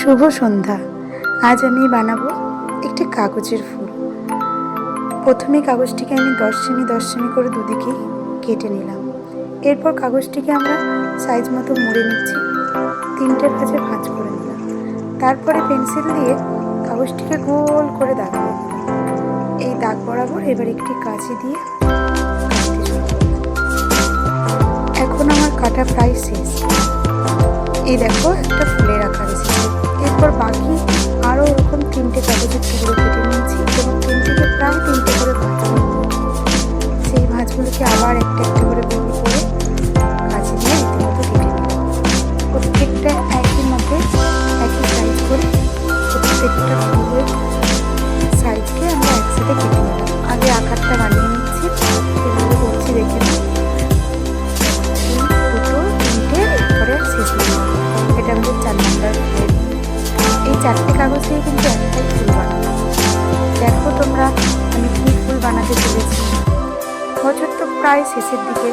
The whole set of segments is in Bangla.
শুভ সন্ধ্যা। আজ আমি বানাবো একটি কাগজের ফুল। প্রথমে কাগজটিকে আমি দশ সেমি দশ সেমি করে দুদিকেই কেটে নিলাম। এরপর কাগজটিকে আমরা সাইজ মতো মুড়ে নিচ্ছি। তিনটে ভাঁজে ভাঁজ করে নিলাম। তারপরে পেন্সিল দিয়ে কাগজটিকে গোল করে দাগ এই দাগ বরাবর এবার একটি কাঁচি দিয়ে। এখন আমার কাটা প্রায় শেষ। এই দেখো, একটা ফুলে রাখা আছে এরপর বাকি আরও ওরকম তিনটে কাগজের টুকরো কেটে নিয়েছি। এবং তিনটেকে প্রায় তিনটে করে ভাজ সেই ভাজগুলোকে আবার একটা চারটে কাগজ দিয়ে কিন্তু একটাই ফুল দেখো তোমরা, আমি কী ফুল বানাতে চলেছি। বছর তো প্রায় শেষের দিকে।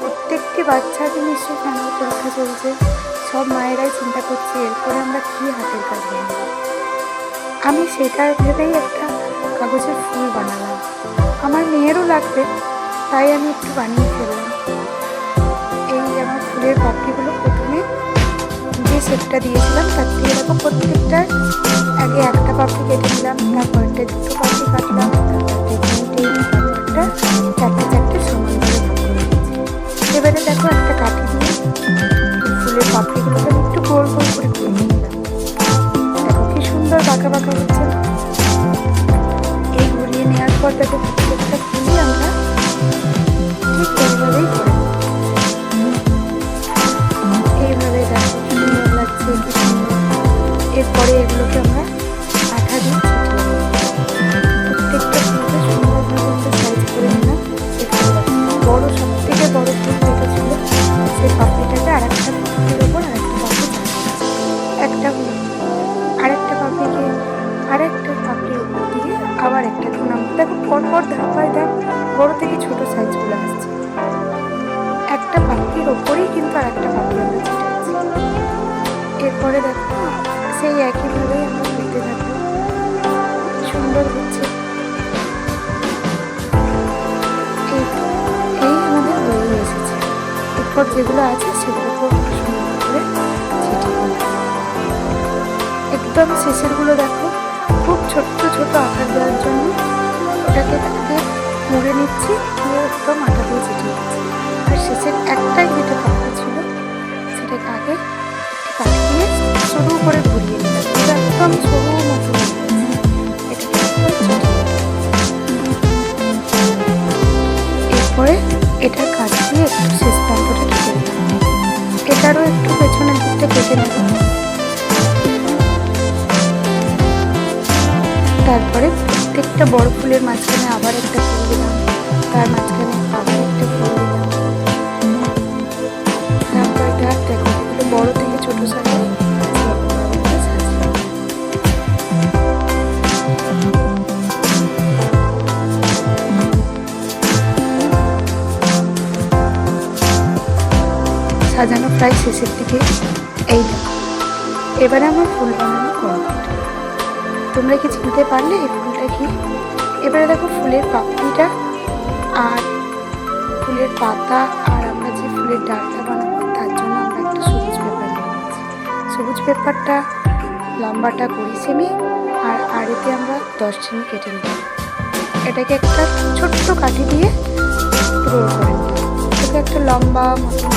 প্রত্যেকটি বাচ্চাকে নিশ্চয়ই ফাইনাল পরীক্ষা চলছে। সব মায়েরাই চিন্তা করছে, এরপরে আমরা কী হাতের কাজ বানাবো? আমি সেটার ভেবেই একটা কাগজের ফুল বানালাম। আমার মেয়েরও লাগবে, তাই আমি একটু বানিয়ে ফেললাম। এই আমার ফুলের পাপড়িগুলো যে শেপটা দিয়েছিলাম। তার থেকে এরকম প্রত্যেকটা আগে একটা পাপড়ি কেটে নিলাম তারপরটা দুটো পাপড়ি কাটলাম চারটে চারটে এবারে দেখো একটা কাঠি দিয়ে ফুলের পাপড়িগুলোকে একটু গোল গোল করে দেখো কি সুন্দর বাঁকা বাঁকা হচ্ছে। এই ঘুরিয়ে নেওয়ার পর দেখো প্রত্যেকটা ফুলই আমরা ঠিক এরপরে এগুলোকে আমরা আঠা দিয়ে প্রত্যেকটা ফুলকে সুন্দরভাবে আমরা সাইজ করে বড় সব থেকে বড় ছিল সেই পাপড়িটাকে আর একটা পাপড়ির ওপর আরেকটা পাপড়ি চাপিয়ে একটা হলো আরেকটা পাপড়িকে, আরেকটা পাপড়ির উপর দিয়ে আবার একটা নম্বর দেখো পরপর ধাপ বাই ধাপ বড় থেকে ছোট সাইজগুলো আসছে। একটা পাপড়ির ওপরেই কিন্তু আর একটা পাপড়ি আমরা এরপরে দেখো সেই একইভাবেই আমরা করতে থাকব সুন্দর হচ্ছে। এই এই আমাদের হয়ে এসেছে। এরপর যেগুলো আছে সেগুলো খুব সুন্দর করে। একদম শেষেরগুলো দেখো, খুব ছোট্ট ছোট আকার দেওয়ার জন্য ওটাকে আগে মুড়ে নিচ্ছি দিয়ে একদম আটা দিয়ে দিচ্ছি আর শেষের একটাই এটার কাজ দিয়ে একটু শেষ প্রান্তটা কেটে এটারও একটু পেছনের দিকটা কেটে নেব তারপরে প্রত্যেকটা বড় ফুলের মাঝখানে আবার একটা ফুল দিলাম। তার মাঝখানে সাজানো প্রায় শেষের দিকে। এই দেখো এবারে আমার ফুল বানানো কমপ্লিট তোমরা কি চিনতে পারলে এই ফুলটা কি? এবারে দেখো ফুলের পাপড়িটা আর ফুলের পাতা আর আমরা যে ফুলের ডালটা বানাবো, তার জন্য আমরা একটা সবুজ পেপার নিয়েছি। সবুজ পেপারটা, লম্বাটা কুড়ি সেমি আর আড়েতে আমরা দশ সেমি কেটে নিলাম এটাকে একটা ছোট্ট কাঠি দিয়ে রোল করে নিলাম এটাকে একটা লম্বা মতন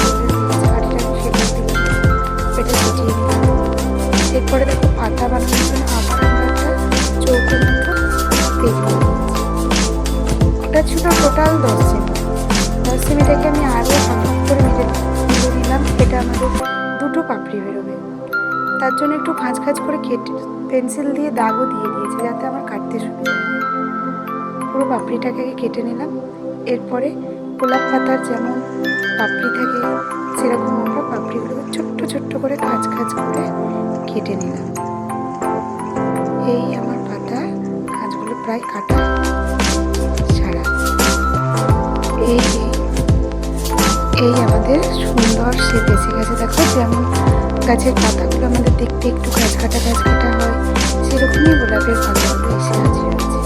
এটা সেটিয়ে নিলাম। এরপরে দেখো পাতা বানানোর জন্য আবার একটা ছিল টোটাল দশ সেমি। দশ সেমিটাকে আমি আরও হাফ করে মেরে মেরে দিলাম এটা আমাদের দুটো পাপড়ি বেরোবে। তার জন্য একটু খাঁজ খাঁজ করে কেটে পেন্সিল দিয়ে দাগও দিয়ে দিয়েছি, যাতে আমার কাটতে সুবিধা পুরো পাপড়িটাকে কেটে নিলাম। এরপরে গোলাপ পাতার যেমন পাপড়ি থাকে, সেরকম আমরা পাপড়িগুলো ছোট্ট ছোট্ট করে খাঁচ খাঁচ করে কেটে নিলাম। এই আমার পাতা খাঁচগুলো প্রায় কাটা সারা। এই এই আমাদের সুন্দর সে এসে গেছে দেখো, যেমন গাছের পাতাগুলো আমাদের দেখতে একটু গাছ কাটা গাছ কাটা হয়, সেরকমই গোলাপের পাতাগুলো এসে আছে।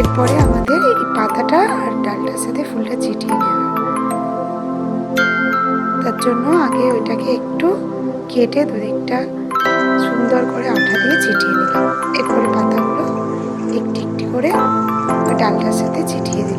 এরপরে আমাদের এই পাতাটা আর ডালটার সাথে ফুলটা চিটিয়ে নেওয়া তার জন্য আগে ওইটাকে একটু কেটে দুদিকটা সুন্দর করে আঠা দিয়ে চিটিয়ে নিলাম। এরপরে পাতাগুলো একটি একটি করে ডালটার সাথে চিটিয়ে দিলাম।